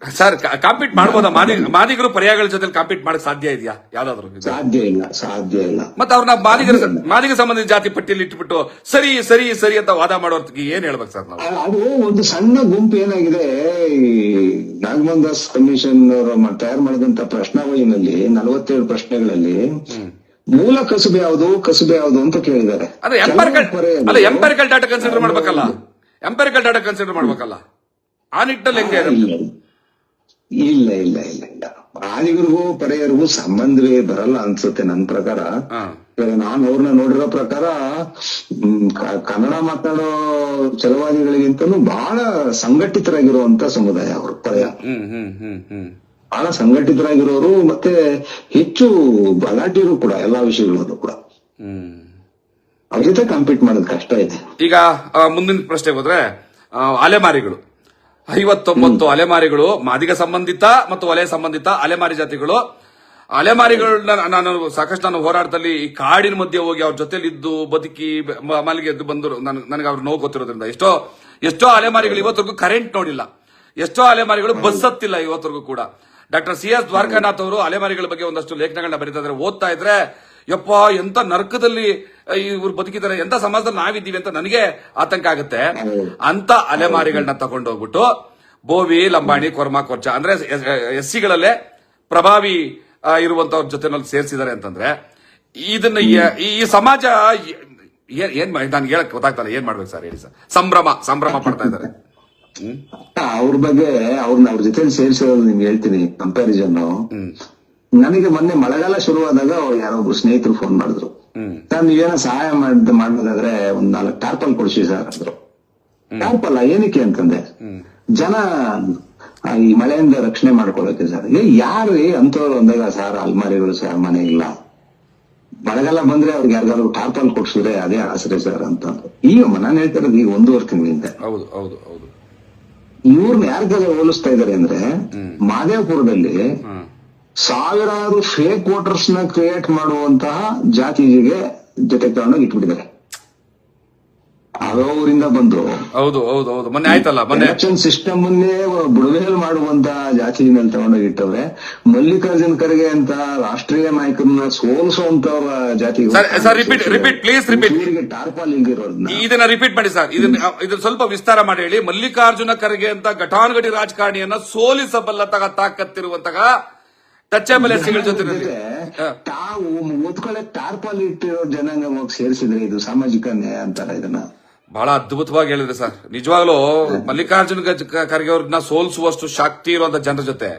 Speaker 1: ಸರ್ ಕಾಂಪೀಟ್ ಮಾಡ್ಬೋದಾ? ಮಾದಿ ಮಾದಿಗರು ಪರ್ಯಾಯಗಳ ಜೊತೆ ಕಾಂಪೀಟ್ ಮಾಡಕ್ ಸಾಧ್ಯ ಇದೆಯಾ? ಯಾವ್ದಾದ್ರು?
Speaker 2: ಸಾಧ್ಯ ಇಲ್ಲ ಸಾಧ್ಯ ಇಲ್ಲ.
Speaker 1: ಮತ್ತೆ ಅವ್ರನ್ನ ಮಾದಿಗರ ಮಾದಿಗ ಸಂಬಂಧಿತ ಜಾತಿ ಪಟ್ಟಿಯಲ್ಲಿ ಇಟ್ಬಿಟ್ಟು ಸರಿ ಸರಿ ಸರಿ ಅಂತ ವಾದ ಮಾಡೋರ್ತಿಗೆ ಏನ್ ಹೇಳ್ಬೇಕು ಸರ್ ನಾವು
Speaker 2: ಅದು ಒಂದು ಸಣ್ಣ ಗುಂಪು ಏನಾಗಿದೆ ನಾಗಮೋಹನ್ ದಾಸ್ ಕಮಿಷನ್ ಅವರು ತಯಾರು ಮಾಡಿದಂತ ಪ್ರಶ್ನಾವಳಿನಲ್ಲಿ ನಲವತ್ತೇಳು ಪ್ರಶ್ನೆಗಳಲ್ಲಿ ಮೂಲ ಕಸುಬೆ ಯಾವುದು ಕಸುಬೆ ಯಾವುದು ಅಂತ ಕೇಳಿದ್ದಾರೆ.
Speaker 1: ಅದೇ ಎಂಪರಿಕಲ್ ಅಲ್ಲ ಎಂಪರಿಕಲ್ ಡಾಟಾ ಕನ್ಸಿಡರ್ ಮಾಡ್ಬೇಕಲ್ಲ? ಎಂಪರಿಕಲ್ ಡಾಟಾ ಕನ್ಸಿಡರ್ ಮಾಡ್ಬೇಕಲ್ಲ? ಆ ನಿಟ್ಟಲ್ಲಿ ಹೆಂಗೆ
Speaker 2: ಇಲ್ಲ ಇಲ್ಲ ಇಲ್ಲ ಇಲ್ಲ. ಆದಿಗರಿಗೂ ಪರೆಯರಿಗೂ ಸಂಬಂಧವೇ ಬರಲ್ಲ ಅನ್ಸುತ್ತೆ ನನ್ನ ಪ್ರಕಾರ. ಇವಾಗ ನಾನು ಅವ್ರನ್ನ ನೋಡಿರೋ ಪ್ರಕಾರ ಕನ್ನಡ ಮಾತಾಡೋ ಚಲವಾದಿಗಳಿಗಿಂತಲೂ ಬಹಳ ಸಂಘಟಿತರಾಗಿರುವಂತ ಸಮುದಾಯ ಅವರು
Speaker 1: ಹ್ಮ್
Speaker 2: ಬಹಳ ಸಂಘಟಿತರಾಗಿರೋರು ಮತ್ತೆ ಹೆಚ್ಚು ಬಲಾಢ್ಯರು ಕೂಡ ಎಲ್ಲಾ ವಿಷಯಗಳಲ್ಲೂ ಕೂಡ.
Speaker 1: ಹ್ಮ್.
Speaker 2: ಅವ್ರ ಜೊತೆ ಕಾಂಪೀಟ್ ಮಾಡೋದು ಕಷ್ಟ ಇದೆ.
Speaker 1: ಈಗ ಮುಂದಿನ ಪ್ರಶ್ನೆ ಹೋದ್ರೆ ಅಲೆಮಾರಿಗಳು. ಐವತ್ತೊಂಬತ್ತು ಅಲೆಮಾರಿಗಳು ಮಾದಿಗ ಸಂಬಂಧಿತ ಮತ್ತು ವಲಯ ಸಂಬಂಧಿತ ಅಲೆಮಾರಿ ಜಾತಿಗಳು. ಅಲೆಮಾರಿಗಳನ್ನ ನಾನು ಸಾಕಷ್ಟು ನಾನು ಹೋರಾಟದಲ್ಲಿ ಈ ಕಾಡಿನ ಮಧ್ಯೆ ಹೋಗಿ ಅವ್ರ ಜೊತೆಲಿ ಇದ್ದು ಬದುಕಿ ಮಲ್ಲಿಗೆ ಎದ್ದು ಬಂದು ನನ್- ನನಗೆ ಅವ್ರ ನೋವು ಗೊತ್ತಿರೋದ್ರಿಂದ. ಎಷ್ಟೋ ಎಷ್ಟೋ ಅಲೆಮಾರಿಗಳು ಇವತ್ತರೆಗೂ ಕರೆಂಟ್ ನೋಡಿಲ್ಲ. ಎಷ್ಟೋ ಅಲೆಮಾರಿಗಳು ಬಸ್ ಹತ್ತಿಲ್ಲ ಇವತ್ತರೆಗೂ ಕೂಡ. ಡಾಕ್ಟರ್ ಸಿ ಎಸ್ ದ್ವಾರಕಾನಾಥ್ ಅವರು ಅಲೆಮಾರಿಗಳ ಬಗ್ಗೆ ಒಂದಷ್ಟು ಲೇಖನಗಳನ್ನ ಬರೀತಾ ಇದ್ರೆ ಓದ್ತಾ ಇದ್ರೆ ಯಪ್ಪ ಎಂತ ನರ್ಕದಲ್ಲಿ ಇವ್ರು ಬದುಕಿದ್ದಾರೆ ಎಂತ ಸಮಾಜದಲ್ಲಿ ನಾವಿದ್ದೀವಿ ಅಂತ ನನಗೆ ಆತಂಕ ಆಗುತ್ತೆ. ಅಂತ ಅಲೆಮಾರಿಗಳನ್ನ ತಗೊಂಡೋಗ್ಬಿಟ್ಟು ಬೋವಿ ಲಂಬಾಣಿ ಕೊರ್ಮಾ ಕೊರ್ಚ ಅಂದ್ರೆ ಎಸ್ ಸಿಗಳಲ್ಲೇ ಪ್ರಭಾವಿ ಇರುವಂತವ್ರ ಜೊತೆನಲ್ಲಿ ಸೇರಿಸಿದ್ದಾರೆ ಅಂತಂದ್ರೆ ಇದನ್ನ ಈ ಸಮಾಜ ಏನ್ ಏನ್ ನನ್ಗೆ ಹೇಳಕ್ ಗೊತ್ತಾಗ್ತಲ್ಲ ಏನ್ ಮಾಡ್ಬೇಕು ಸರ್ ಹೇಳಿ ಸರ್. ಸಂಭ್ರಮ ಸಂಭ್ರಮ ಪಡ್ತಾ ಇದ್ದಾರೆ.
Speaker 2: ಅವ್ರ ಬಗ್ಗೆ ಅವ್ರನ್ನ ಅವ್ರ ಜೊತೆ ಸೇರಿಸಿರೋದು ನಿಮ್ಗೆ ಹೇಳ್ತೀನಿ ಕಂಪ್ಯಾರಿಸನ್ ನನಗೆ ಮೊನ್ನೆ ಮಳೆಗಾಲ ಶುರುವಾದಾಗ ಯಾರೋ ಒಬ್ರು ಸ್ನೇಹಿತರು ಫೋನ್ ಮಾಡಿದ್ರು.
Speaker 1: ನಾನು
Speaker 2: ಸರ್ ನೀವೇನೋ ಸಹಾಯ ಮಾಡ್ ಮಾಡ್ಬೇಕಾದ್ರೆ ಒಂದ್ ನಾಲ್ಕು ಟಾರ್ಪಲ್ ಕೊಡ್ಸಿ ಸರ್ ಅಂದ್ರು. ಟಾರ್ಪಲ್ ಏನಕ್ಕೆ ಅಂತಂದೆ ಜನ ಈ ಮಳೆಯಿಂದ ರಕ್ಷಣೆ ಮಾಡ್ಕೊಳ್ಳೋಕೆ ಸರ್. ಏ ಯಾರು ಅಂತವ್ರು ಅಂದಾಗ ಸರ್ ಅಲ್ಮಾರಿಗಳು ಸರ್ ಮನೆ ಇಲ್ಲ. ಮಳೆಗಾಲ ಬಂದ್ರೆ ಅವ್ರಿಗೆ ಯಾರಿಗಾದ್ರು ಟಾರ್ಪಲ್ ಕೊಡ್ಸಿದ್ರೆ ಅದೇ ಆಸರೆ ಸರ್ ಅಂತ ಈಗ ನಾನು ಹೇಳ್ತಾ ಇರೋದು ಈಗ ಒಂದೂವರೆ ತಿಂಗಳಿಂದ.
Speaker 1: ಹೌದು ಹೌದು ಹೌದು.
Speaker 2: ಇವ್ರನ್ನ ಯಾರ ಜೊತೆ ಹೋಲಿಸ್ತಾ ಇದಾರೆ ಅಂದ್ರೆ ಮಾದೇವಪುರದಲ್ಲಿ ಸಾವಿರಾರು ಫೇಕ್ ವೋಟರ್ಸ್ನ ಕ್ರಿಯೇಟ್ ಮಾಡುವಂತಹ ಜಾತಿಗೆ ಜೊತೆ ತಗೊಂಡೋಗಿ ಇಟ್ಬಿಟ್ಟಿದ್ದಾರೆ. ಅವರಿಂದ ಬಂದು
Speaker 1: ಹೌದು ಹೌದು ಹೌದು. ಮೊನ್ನೆ ಆಯ್ತಲ್ಲ ಮೊನ್ನೆ.
Speaker 2: ಎಲೆಕ್ಷನ್ ಸಿಸ್ಟಮ್ ಅನ್ನೇ ಬುಡಮೇಲ್ ಮಾಡುವಂತಹ ಮೇಲೆ ತಗೊಂಡೋಗಿ ಇಟ್ಟವ್ರೆ. ಮಲ್ಲಿಕಾರ್ಜುನ್ ಖರ್ಗೆ ಅಂತ ರಾಷ್ಟ್ರೀಯ ನಾಯಕರನ್ನ ಸೋಲಿಸುವಂತವ್ರ ಜಾತಿ
Speaker 1: sir repeat repeat please repeat
Speaker 2: tarpaulin ಇಲ್ದಿರೋದನ್ನ
Speaker 1: ಇದನ್ನ ರಿಪೀಟ್ ಮಾಡಿ ಸರ್. ಇದನ್ನ ಇದನ್ನ ಸ್ವಲ್ಪ ವಿಸ್ತಾರ ಮಾಡಿ ಹೇಳಿ. ಮಲ್ಲಿಕಾರ್ಜುನ ಖರ್ಗೆ ಅಂತ ಘಟಾನುಘಟಿ ರಾಜಕಾರಣಿಯನ್ನ ಸೋಲಿಸಬಲ್ಲ ತಗ ತಾಕತ್ತಿರುವಂತಹ ಟಚಬಲ್ ಎಸ್ಸಿಗಳ ಜೊತೆ
Speaker 2: ತಾವು ಓದ್ಕೊಳ್ಳೆ ಟಾರ್ಪಾಲ್ ಇಟ್ಟಿರೋ ಜನಾಂಗ ಸೇರಿಸಿದ್ರೆ ಇದು ಸಾಮಾಜಿಕ ನ್ಯಾಯ ಅಂತಾರ ಇದನ್ನ.
Speaker 1: ಬಹಳ ಅದ್ಭುತವಾಗಿ ಹೇಳಿದ್ರೆ ಸರ್. ನಿಜವಾಗ್ಲೂ ಮಲ್ಲಿಕಾರ್ಜುನ ಖರ್ಗೆ ಅವ್ರನ್ನ ಸೋಲಿಸುವಷ್ಟು ಶಕ್ತಿ ಇರುವಂತ ಜನರ ಜೊತೆ.